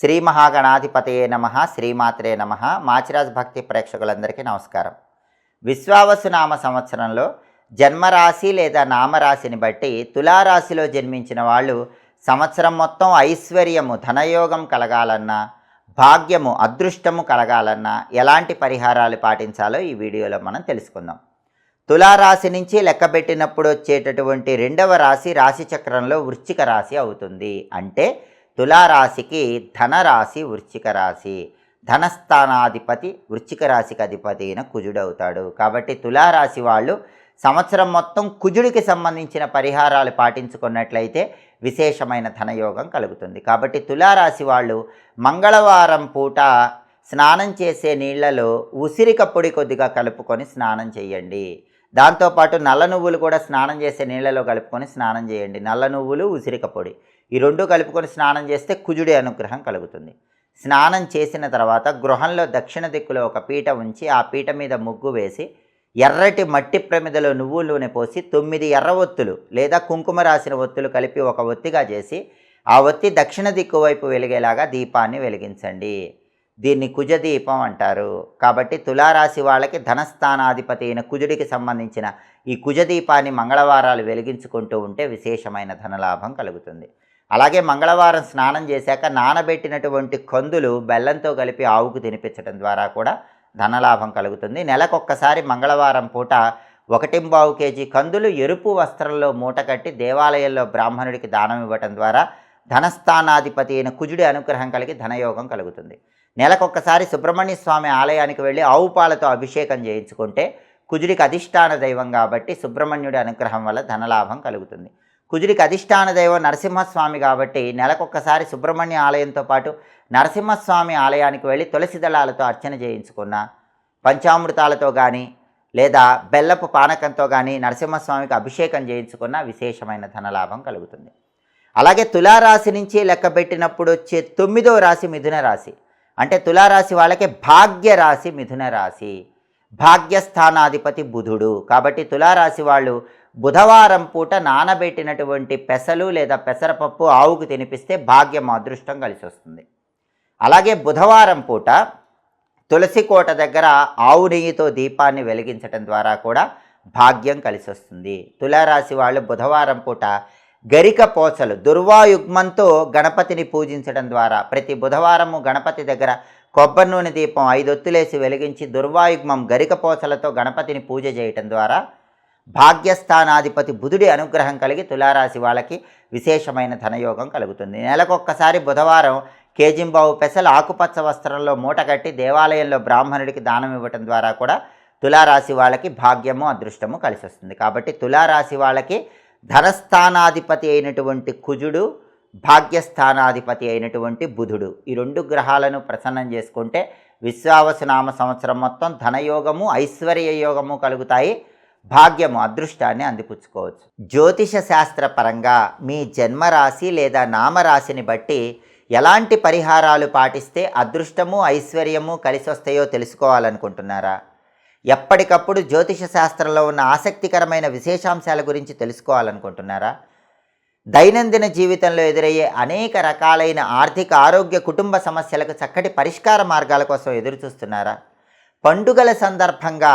శ్రీ మహాగణాధిపతయే నమ శ్రీమాత్రే నమ. మాచిరాజ్ భక్తి ప్రేక్షకులందరికీ నమస్కారం. విశ్వావసునామ సంవత్సరంలో జన్మరాశి లేదా నామరాశిని బట్టి తులారాశిలో జన్మించిన వాళ్ళు సంవత్సరం మొత్తం ఐశ్వర్యము ధనయోగం కలగాలన్నా భాగ్యము అదృష్టము కలగాలన్నా ఎలాంటి పరిహారాలు పాటించాలో ఈ వీడియోలో మనం తెలుసుకుందాం. తులారాశి నుంచి లెక్కపెట్టినప్పుడు వచ్చేటటువంటి రెండవ రాశి రాశి చక్రంలో వృశ్చిక రాశి అవుతుంది. అంటే తులారాశికి ధనరాశి వృశ్చిక రాశి. ధనస్థానాధిపతి వృశ్చిక రాశికి అధిపతి అయిన కుజుడవుతాడు కాబట్టి తులారాశి వాళ్ళు సంవత్సరం మొత్తం కుజుడికి సంబంధించిన పరిహారాలు పాటించుకున్నట్లయితే విశేషమైన ధనయోగం కలుగుతుంది. కాబట్టి తులారాశి వాళ్ళు మంగళవారం పూట స్నానం చేసే నీళ్ళలో ఉసిరిక పొడి కొద్దిగా కలుపుకొని స్నానం చేయండి. దాంతోపాటు నల్ల నువ్వులు కూడా స్నానం చేసే నీళ్ళలో కలుపుకొని స్నానం చేయండి. నల్ల నువ్వులు ఉసిరిక పొడి. ఈ రెండు కలుపుకొని స్నానం చేస్తే కుజుడి అనుగ్రహం కలుగుతుంది. స్నానం చేసిన తర్వాత గృహంలో దక్షిణ దిక్కులో ఒక పీట ఉంచి ఆ పీట మీద ముగ్గు వేసి ఎర్రటి మట్టి ప్రమిదలో నువ్వుల నూనె పోసి తొమ్మిది ఎర్ర ఒత్తులు లేదా కుంకుమ రాసిన ఒత్తులు కలిపి ఒక ఒత్తిగా చేసి ఆ ఒత్తి దక్షిణ దిక్కు వైపు వెలిగేలాగా దీపాన్ని వెలిగించండి. దీన్ని కుజదీపం అంటారు. కాబట్టి తులారాశి వాళ్ళకి ధనస్థానాధిపతి అయిన కుజుడికి సంబంధించిన ఈ కుజదీపాన్ని మంగళవారాలు వెలిగించుకుంటూ ఉంటే విశేషమైన ధనలాభం కలుగుతుంది. అలాగే మంగళవారం స్నానం చేశాక నానబెట్టినటువంటి కందులు బెల్లంతో కలిపి ఆవుకు తినిపించడం ద్వారా కూడా ధనలాభం కలుగుతుంది. నెలకొక్కసారి మంగళవారం పూట ఒకటింబావు కేజీ కందులు ఎరుపు వస్త్రంలో మూట కట్టి దేవాలయంలో బ్రాహ్మణుడికి దానం ఇవ్వటం ద్వారా ధనస్థానాధిపతి అయిన కుజుడి అనుగ్రహం కలిగి ధనయోగం కలుగుతుంది. నెలకొకసారి సుబ్రహ్మణ్య స్వామి ఆలయానికి వెళ్ళి ఆవు పాలతో అభిషేకం చేయించుకుంటే కుజుడికి అధిష్టాన దైవం కాబట్టి సుబ్రహ్మణ్యుడి అనుగ్రహం వల్ల ధనలాభం కలుగుతుంది. కుజుడికి అధిష్టాన దైవం నరసింహస్వామి కాబట్టి నెలకొకసారి సుబ్రహ్మణ్య ఆలయంతో పాటు నరసింహస్వామి ఆలయానికి వెళ్ళి తులసి దళాలతో అర్చన చేయించుకున్న పంచామృతాలతో కానీ లేదా బెల్లపు పానకంతో కానీ నరసింహస్వామికి అభిషేకం చేయించుకున్న విశేషమైన ధనలాభం కలుగుతుంది. అలాగే తులారాశి నుంచి లెక్కబెట్టినప్పుడు వచ్చే తొమ్మిదో రాశి మిథున రాశి. అంటే తులారాశి వాళ్ళకి భాగ్య రాశి మిథున రాశి. భాగ్యస్థానాధిపతి బుధుడు. కాబట్టి తులారాశి వాళ్ళు బుధవారం పూట నానబెట్టినటువంటి పెసలు లేదా పెసరపప్పు ఆవుకు తినిపిస్తే భాగ్యం అదృష్టం కలిసి వస్తుంది అలాగే బుధవారం పూట తులసి కోట దగ్గర ఆవు నెయ్యితో దీపాన్ని వెలిగించటం ద్వారా కూడా భాగ్యం కలిసి వస్తుంది తులారాశి వాళ్ళు బుధవారం పూట గరిక పోచలు దుర్వాయుగ్మంతో గణపతిని పూజించడం ద్వారా ప్రతి బుధవారము గణపతి దగ్గర కొబ్బరి నూనె దీపం ఐదొత్తులేసి వెలిగించి దుర్వాయుగ్మం గరిక పోచలతో గణపతిని పూజ చేయటం ద్వారా భాగ్యస్థానాధిపతి బుధుడి అనుగ్రహం కలిగి తులారాశి వాళ్ళకి విశేషమైన ధనయోగం కలుగుతుంది. నెలకొక్కసారి బుధవారం కేజింబావు పెసలు ఆకుపచ్చ వస్త్రంలో మూట కట్టి దేవాలయంలో బ్రాహ్మణుడికి దానం ఇవ్వటం ద్వారా కూడా తులారాశి వాళ్ళకి భాగ్యము అదృష్టము కలిసి వస్తుంది కాబట్టి తులారాశి వాళ్ళకి ధనస్థానాధిపతి అయినటువంటి కుజుడు భాగ్యస్థానాధిపతి అయినటువంటి బుధుడు. ఈ రెండు గ్రహాలను ప్రసన్నం చేసుకుంటే విశ్వావసనామ సంవత్సరం మొత్తం ధనయోగము ఐశ్వర్య యోగము కలుగుతాయి. భాగ్యము అదృష్టాన్ని అందిపుచ్చుకోవచ్చు. జ్యోతిష శాస్త్ర పరంగా మీ జన్మరాశి లేదా నామరాశిని బట్టి ఎలాంటి పరిహారాలు పాటిస్తే అదృష్టము ఐశ్వర్యము కలిసి వస్తాయో తెలుసుకోవాలనుకుంటున్నారా? ఎప్పటికప్పుడు జ్యోతిష శాస్త్రంలో ఉన్న ఆసక్తికరమైన విశేషాంశాల గురించి తెలుసుకోవాలనుకుంటున్నారా? దైనందిన జీవితంలో ఎదురయ్యే అనేక రకాలైన ఆర్థిక ఆరోగ్య కుటుంబ సమస్యలకు చక్కటి పరిష్కార మార్గాల కోసం ఎదురుచూస్తున్నారా? పండుగల సందర్భంగా